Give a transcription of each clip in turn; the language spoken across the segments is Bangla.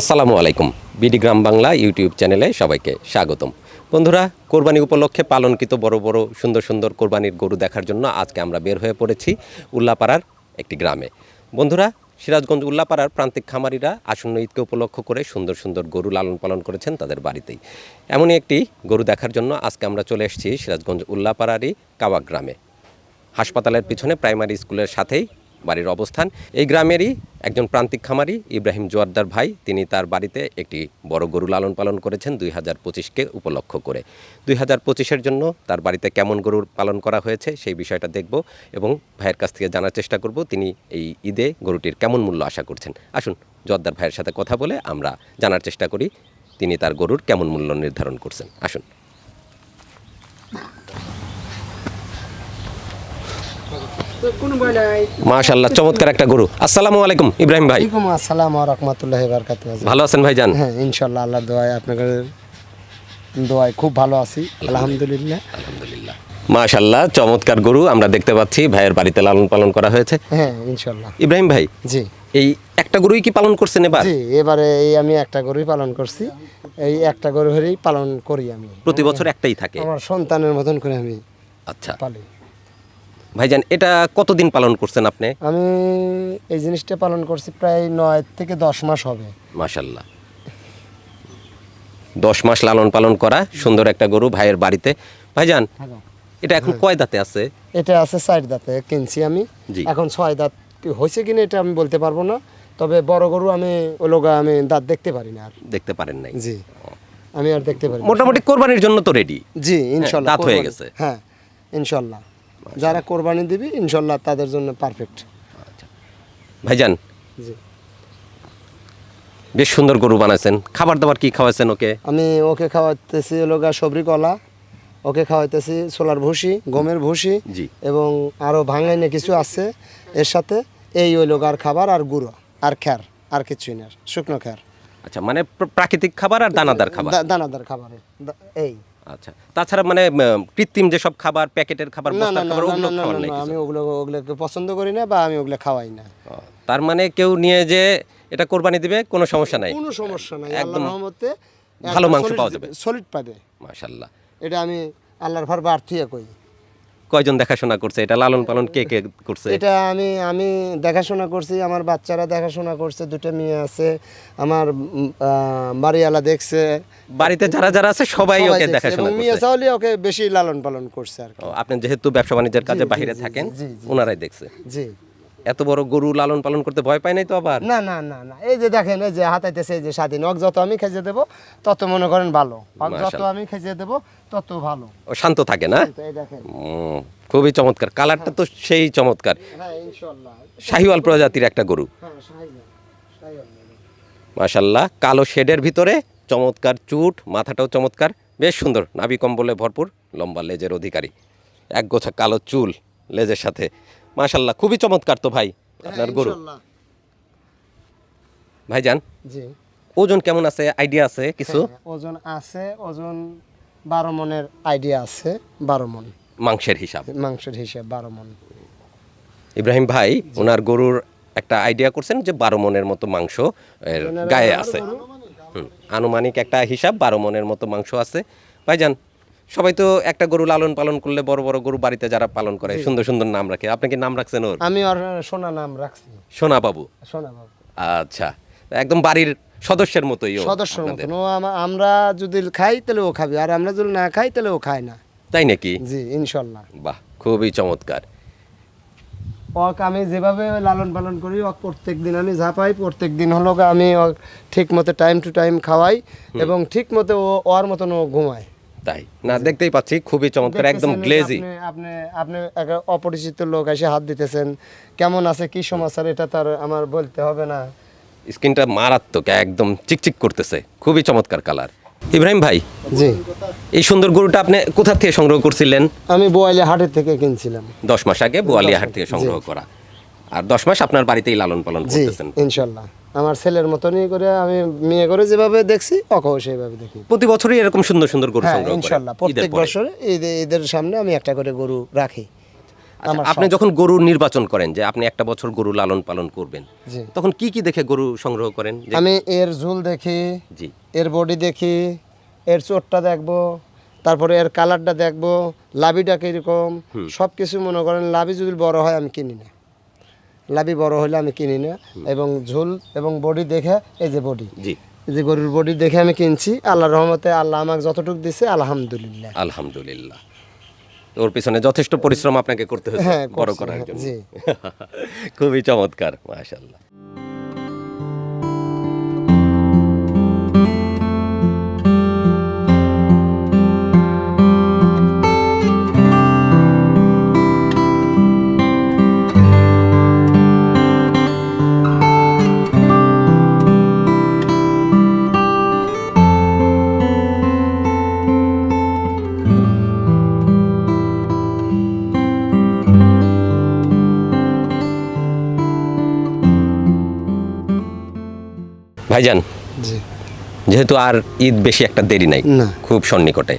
আসসালামু আলাইকুম। বিডি গ্রাম বাংলা ইউটিউব চ্যানেলে সবাইকে স্বাগতম। বন্ধুরা, কোরবানি উপলক্ষে পালনকৃত বড় বড় সুন্দর সুন্দর কোরবানির গরু দেখার জন্য আজকে আমরা বের হয়ে পড়েছি উল্লাপাড়ার একটি গ্রামে। বন্ধুরা, সিরাজগঞ্জ উল্লাপাড়ার প্রান্তিক খামারিরা আসন্ন ঈদকে উপলক্ষ করে সুন্দর সুন্দর গরু লালন পালন করেছেন তাদের বাড়িতেই। এমনই একটি গরু দেখার জন্য আজকে আমরা চলে এসেছি সিরাজগঞ্জ উল্লাপাড়ারই কাওয়া গ্রামে। হাসপাতালের পিছনে প্রাইমারি স্কুলের সাথেই বাড়ির অবস্থান। এই গ্রামেরই একজন প্রান্তিক খামারি ইব্রাহিম জোয়ারদার ভাই, তিনি তার বাড়িতে একটি বড় গরু লালন পালন করেছেন দুই হাজার পঁচিশকে উপলক্ষ করে। দুই হাজার পঁচিশের জন্য তার বাড়িতে কেমন গরুর পালন করা হয়েছে সেই বিষয়টা দেখব এবং ভাইয়ের কাছ থেকে জানার চেষ্টা করব তিনি এই ঈদে গরুটির কেমন মূল্য আশা করছেন। আসুন, জোয়ারদার ভাইয়ের সাথে কথা বলে আমরা জানার চেষ্টা করি তিনি তার গরুর কেমন মূল্য নির্ধারণ করছেন। আসুন। মাশাল্লাহ চমৎকার একটা গরু। আসসালামু আলাইকুম ইব্রাহিম ভাই। আসসালাম রহমতুল্লাহ বারকাত ভালো আছেন ভাইজান হ্যাঁ ইনশাল্লাহ আল্লাহ দোয়ায় আপনাদের দোয়ায় খুব ভালো আছি। আলহামদুলিল্লাহ। আলহামদুলিল্লাহ। মাশাল্লাহ চমৎকার গরু আমরা দেখতে পাচ্ছি ভাইয়ের বাড়িতে লালন পালন করা হয়েছে। হ্যাঁ ইনশাল্লাহ ইব্রাহিম ভাই জি। এই একটা গরুই কি পালন করছেন এবার? জি এবারে এই আমি একটা গরুই পালন করছি। এই একটা গরু হলেই পালন করি আমি। প্রতি বছর একটাই থাকে। আমার সন্তানের মতন করে আমি আচ্ছা। পালি। ভাইজান এটা কতদিন পালন করছেন আপনি? আমি এই জিনিসটা পালন করছি প্রায় নয় থেকে দশ মাস হবে। মাশাল্লাহ। দশ মাস লালন পালন করা সুন্দর একটা গরু ভাইয়ের বাড়িতে। ভাইজান এটা এখন কয় দাঁতে আছে? এটা আছে চার দাঁতে কিনছি আমি। এখন ছয় দাঁত হয়েছে কিনা এটা আমি বলতে পারব না। তবে বড় গরু আমি ওলোগা আমি দাঁত দেখতে পারি না আর। দেখতে পারেন নাই। জি। আমি আর দেখতে পারি মোটামুটি কোরবানির জন্য তো রেডি জি ইনশাল্লাহ দাঁত হয়ে গেছে। হ্যাঁ ইনশাল্লাহ। যারা কোরবানি দিবি ইনশাল্লাহ তাদের জন্য পারফেক্ট ভাইজান জি। বেশ সুন্দর গরু বানাইছেন। খাবার দাবার কি খাওয়াইছেন ওকে? আমি ওকে খাওয়াইতেছি লোগা সবরি কলা ওকে খাওয়াইতেছি সোলার ভুসি গমের ভুসি জি। এবং আরও ভাঙাইনে কিছু আছে। এর সাথে এই ওই লোগার খাবার আর গুঁড়ো আর খ্যার আর কিছুই না শুকনো খ্যার। আচ্ছা মানে প্রাকৃতিক খাবার আর দানাদার খাবার। দানাদার খাবার এই। আচ্ছা। তাছাড়া মানে কৃত্রিম যেসব খাবার প্যাকেটের খাবার বস্তার খাবার ওগুলো নেই আমি ওগুলো ওগুলোকে পছন্দ করি না বা আমি ওগুলো খাওয়াই না। তার মানে কেউ নিয়ে যে এটা কোরবানি দিবে কোনো সমস্যা নাই? কোনো সমস্যা নাই একদম রহমতে ভালো মাংস পাওয়া যাবে। সলিড পাবে। এটা আমি আল্লাহর ভার বাড়তি কই কয়জন দেখাশোনা করছে? এটা লালন পালন কে কে করছে? এটা আমি আমি দেখাশোনা করছি আমার বাচ্চারা দেখাশোনা করছে দুটো মেয়ে আছে আমার বাড়িওয়ালা দেখছে। বাড়িতে যারা যারা আছে সবাই ওকে। দেখাশোনা করছে। মেয়ে চাউলি ওকে বেশি লালন পালন করছে আর আপনি যেহেতু ব্যবসা বাণিজ্যের কাজে বাইরে থাকেন। ওনারাই দেখছে। জি। এত বড় গরু লালন পালন করতে ভয় পায় নাই তো আবার? না না না না। এই যে দেখেন এই যে হাতাইতেছে এই যে স্বাধীন ওক যত আমি খেজে দেবো তত মনে করেন ভালো। ওক যত আমি খেজে দেবো তত ভালো। ও শান্ত থাকে না? এই দেখেন। খুবই চমৎকার। কালারটা তো সেই চমৎকার। হ্যাঁ ইনশাল্লাহ শাহিওয়াল প্রজাতির একটা গরু। হ্যাঁ মাশাল্লাহ কালো শেডের ভিতরে চমৎকার চুট মাথাটাও চমৎকার। বেশ সুন্দর নাভি কম্বলে ভরপুর লম্বা লেজের অধিকারী। এক গোছা কালো চুল লেজের সাথে। মাশাল্লাহ খুবই চমৎকার তো ভাই আপনার গরু। ভাইজান জি। ওজন কেমন আছে? আইডিয়া আছে কিছু? হ্যাঁ, ওজন আছে ওজন বারো মনের আইডিয়া আছে বারো মন। মাংসের হিসাব। মাংসের হিসাব বারো মন। ইব্রাহিম ভাই ওনার গরুর একটা আইডিয়া করছেন যে বারো মনের মতো মাংস গায়ে আছে। হুম, আনুমানিক একটা হিসাব বারো মনের মতো মাংস আছে। ভাইজান সবাই তো একটা গরু লালন পালন করলে বড় বড় গরু বাড়িতে যারা পালন করে সুন্দর সুন্দর নাম রাখে। আপনি কি নাম রাখছেন ওর? আমি ওর সোনা নাম রাখছি। সোনা বাবু? সোনা বাবু। আচ্ছা। একদম বাড়ির সদস্যের মতোই ও সদস্যর। মতন। ও আমরা যদি খাই তাহলে ও খাবে আর আমরা যদি না খাই তাহলে ও খায় না। তাই নাকি? জি ইনশাল্লাহ। বাহ খুবই চমৎকার। ওক আমি যেভাবে লালন পালন করি ওক প্রত্যেক দিন আমি ঝাঁপাই প্রত্যেক দিন হলো আমি ঠিক মতো টাইম টু টাইম খাওয়াই এবং ঠিক মতো ও ওর মতন ও ঘুমায়। তাই। না দেখতেই পাচ্ছি খুবই চমৎকার একদম গ্লেজি। আপনি আপনি একটা অপরিচিত লোক এসে হাত দিতেছেন। কেমন আছে কি সমাচার এটা তার আমার বলতে হবে না। স্কিনটা মারাত্মক একদম চিকচিক করতেছে খুবই চমৎকার কালার। ইব্রাহিম ভাই জি। এই সুন্দর গরুটা আপনি কোথা থেকে সংগ্রহ করছিলেন? আমি বোয়ালিয়া হাটের থেকে কিনছিলাম। দশ মাস আগে বোয়ালিয়া হাট থেকে সংগ্রহ করা। আর দশ মাস আপনার বাড়িতেই লালন পালন করতেছেন। ইনশাল্লাহ। আমার ছেলের মতনই করে আমি মেয়ে করে যেভাবে দেখছি অকও সেইভাবে দেখি। প্রতি বছরই এরকম সুন্দর সুন্দর গরু হ্যাঁ সংগ্রহ করেন ইনশাল্লাহ প্রত্যেক পরে। বছর ঈদে ঈদের সামনে আমি একটা করে গরু রাখি। আচ্ছা, আপনি যখন গরু নির্বাচন করেন যে আপনি একটা বছর গরু লালন পালন করবেন জি। তখন কি কি দেখে গরু সংগ্রহ করেন? যে- আমি এর ঝুল দেখি জি। এর বডি দেখি এর চোটটা দেখব তারপরে এর কালারটা দেখব লাভিটা কীরকম সব কিছু মনে করেন লাভি যদি বড় হয় আমি কিনি না। লাভি বড় হলে আমি কিনি না। এবং ঝোল এবং বডি দেখে এই যে বডি। জি। এই যে গরুর বডি দেখে আমি কিনছি। আল্লাহ রহমতে আল্লাহ আমাকে যতটুকু দিছে আলহামদুলিল্লাহ। আলহামদুলিল্লাহ। ওর পিছনে যথেষ্ট পরিশ্রম আপনাকে করতে হয়েছে হ্যাঁ, বড় করার হ্যাঁ, জন্য। জি। খুবই চমৎকার মাশাআল্লাহ। ভাইজান জি। যেহেতু আর ঈদ বেশি একটা দেরি নাই। খুব সন্নিকটে।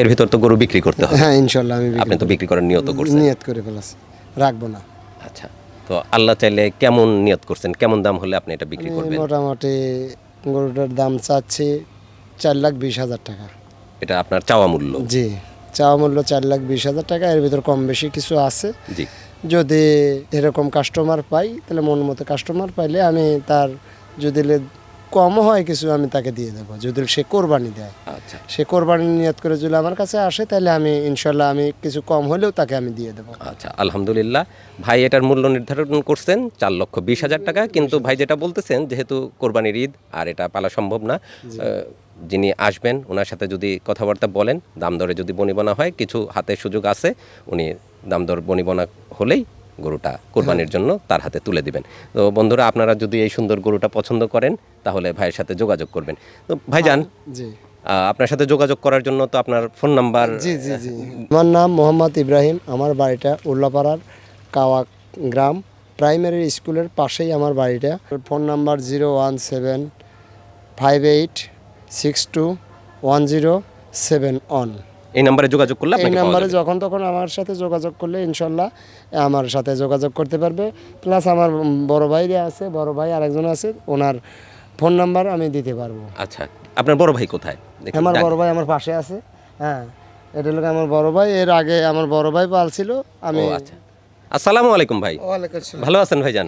এর ভিতর তো গরু বিক্রি করতে হবে। হ্যাঁ ইনশাল্লাহ আমি আপনি তো বিক্রি করার নিয়ত করছেন। নিয়ত করে ফেলাছি। রাখব না। আচ্ছা তো আল্লাহ চাইলে কেমন নিয়ত করছেন? কেমন দাম হলে আপনি এটা বিক্রি করবেন? মোটামুটি গরুটার দাম চাচ্ছি চার লাখ বিশ হাজার টাকা। এটা আপনার চাওয়া মূল্য? জি চাওয়া মূল্য চার লাখ বিশ হাজার টাকা। এর ভিতর কম বেশি কিছু আছে। জি। যদি এরকম কাস্টমার পাই তাহলে মন মতো কাস্টমার পাইলে আমি তার যদি কমও হয় কিছু আমি তাকে দিয়ে দেবো। যদি সে কোরবানি দেয়। আচ্ছা। সে কোরবানি নিয়ত করে যদি আমার কাছে আসে তাহলে আমি ইনশাল্লাহ আমি কিছু কম হলেও তাকে আমি দিয়ে দেবো। আচ্ছা আলহামদুলিল্লাহ। ভাই এটার মূল্য নির্ধারণ করছেন চার লক্ষ বিশ হাজার টাকা। কিন্তু ভাই যেটা বলতেছেন যেহেতু কোরবানির ঈদ আর এটা পালা সম্ভব না যিনি আসবেন ওনার সাথে যদি কথাবার্তা বলেন দাম দরে যদি বনিবনা হয় কিছু হাতে সুযোগ আছে উনি দাম দর বনিবনা হলেই গরুটা কোরবানির জন্য তার হাতে তুলে দিবেন। তো বন্ধুরা আপনারা যদি এই সুন্দর গরুটা পছন্দ করেন তাহলে ভাইয়ের সাথে যোগাযোগ করবেন। তো ভাইজান জি। আহ, আপনার সাথে যোগাযোগ করার জন্য তো আপনার ফোন নাম্বার জি জি জি। আমার নাম মোহাম্মদ ইব্রাহিম। আমার বাড়িটা উল্লাপাড়ার কাওয়া গ্রাম। প্রাইমারি স্কুলের পাশেই আমার বাড়িটা। Phone number zero one seven five eight six two one zero seven one. এই নাম্বারে যোগাযোগ করলে এই নাম্বারে যখন তখন আমার সাথে যোগাযোগ করলে ইনশাল্লাহ আমার সাথে যোগাযোগ করতে পারবে। প্লাস আমার বড় ভাইরা আছে বড় ভাই আরেকজন আছে ওনার ফোন নাম্বার আমি দিতে পারব। আচ্ছা আপনার বড় ভাই কোথায়? আমার বড় ভাই আমার পাশে আছে হ্যাঁ। এটা হলো আমার বড় ভাই? এর আগে আমার বড় ভাই পালছিল আমি আচ্ছা। আসসালামু আলাইকুম ভাই। ভালো আছেন ভাইজান?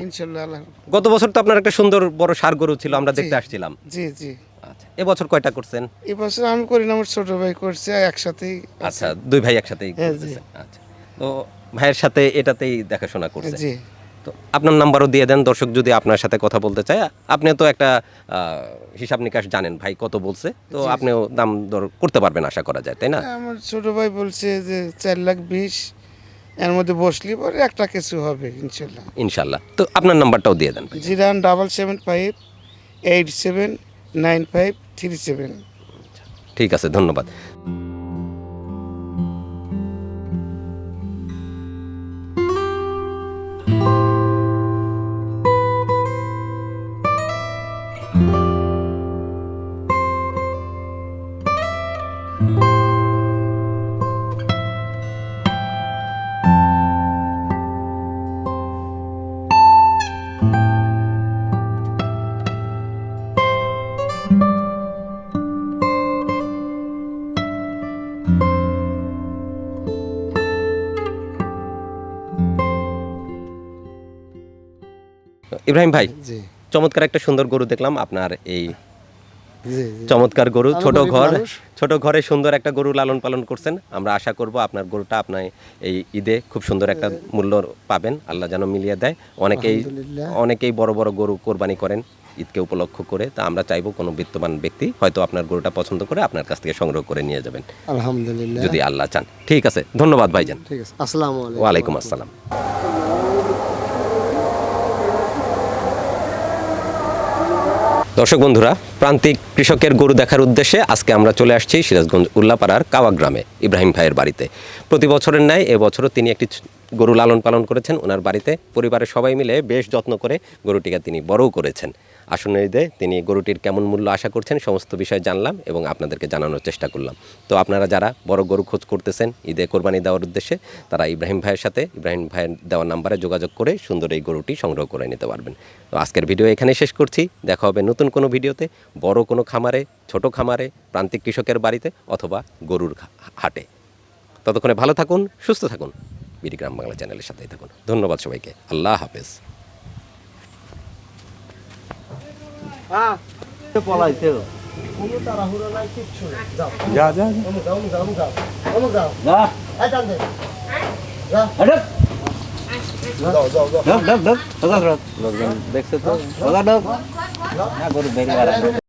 গত বছর তো আপনার একটা সুন্দর বড় সার গরু ছিল আমরা দেখতে আসছিলাম। জি জি। আচ্ছা এবছর কয়টা করছেন? এবছর আমি করি না আমার ছোট ভাই করছে একসাথেই আচ্ছা দুই ভাই একসাথেই হ্যাঁ, আচ্ছা তো ভাইয়ের সাথে এটাতেই দেখাশোনা করছে। জি। তো আপনার নাম্বারও দিয়ে দেন দর্শক যদি আপনার সাথে কথা বলতে চায় আপনি তো একটা আহ, হিসাব নিকাশ জানেন ভাই কত বলছে তো আপনিও দাম দর করতে পারবেন আশা করা যায় তাই না? আমার ছোট ভাই বলছে যে চার লাখ বিশ। এর মধ্যে বসলি পরে একটা কিছু হবে ইনশাল্লাহ। ইনশাল্লাহ। তো আপনার নাম্বারটাও দিয়ে দেন ভাই। জিরান double seven five eight seven nine five three seven ঠিক আছে ধন্যবাদ। ইব্রাহিম ভাই চমৎকার একটা সুন্দর গরু দেখলাম আপনার এই চমৎকার গরু। ছোট ঘর ছোট ঘরে সুন্দর একটা গরু লালন পালন করছেন। আমরা আশা করব আপনার গরুটা আপনার এই ঈদে খুব সুন্দর একটা মূল্য পাবেন। আল্লাহ যেন মিলিয়ে দেয়। অনেকেই অনেকেই বড় বড় গরু কোরবানি করেন ঈদকে উপলক্ষ করে। তা আমরা চাইব কোনো বিত্তবান ব্যক্তি হয়তো আপনার গরুটা পছন্দ করে আপনার কাছ থেকে সংগ্রহ করে নিয়ে যাবেন। আলহামদুলিল্লাহ। যদি আল্লাহ চান। ঠিক আছে। ধন্যবাদ ভাইজান। ঠিক আছে। আসসালামু আলাইকুম। আসসালাম। দর্শক বন্ধুরা, প্রান্তিক কৃষকের গরু দেখার উদ্দেশ্যে আজকে আমরা চলে আসছি সিরাজগঞ্জ উল্লাপাড়ার কাওয়া গ্রামে ইব্রাহিম ভাইয়ের বাড়িতে। প্রতি বছরের ন্যায় এবছরও তিনি একটি গরু লালন পালন করেছেন। ওনার বাড়িতে পরিবারের সবাই মিলে বেশ যত্ন করে গরুটিকে তিনি বড়ও করেছেন। আসন্ন ঈদে তিনি গরুটির কেমন মূল্য আশা করছেন সমস্ত বিষয় জানলাম এবং আপনাদেরকে জানানোর চেষ্টা করলাম। তো আপনারা যারা বড় গরু খোঁজ করতেছেন ঈদে কোরবানি দেওয়ার উদ্দেশ্যে, তারা ইব্রাহিম ভাইয়ের সাথে, ইব্রাহিম ভাইয়ের দেওয়া নাম্বারে যোগাযোগ করে সুন্দর এই গরুটি সংগ্রহ করে নিতে পারবেন। তো আজকের ভিডিও এখানে শেষ করছি। দেখা হবে নতুন কোনো ভিডিওতে, বড় কোনো খামারে, ছোট খামারে, প্রান্তিক কৃষকের বাড়িতে অথবা গরুর হাটে। ততক্ষণে ভালো থাকুন, সুস্থ থাকুন। বিডি গ্রাম বাংলা চ্যানেলের সাথেই থাকুন। ধন্যবাদ সবাইকে। আল্লাহ হাফেজ। পলাইছে? কোনো তাড়াহুড়ো নাই কিচ্ছু যা যা অমুক যাও অমুক যাও অমুক যাও অমুক যাও। যা। এই টান দে। যা। আডক দেখছে তো। গরু বেরিয়ে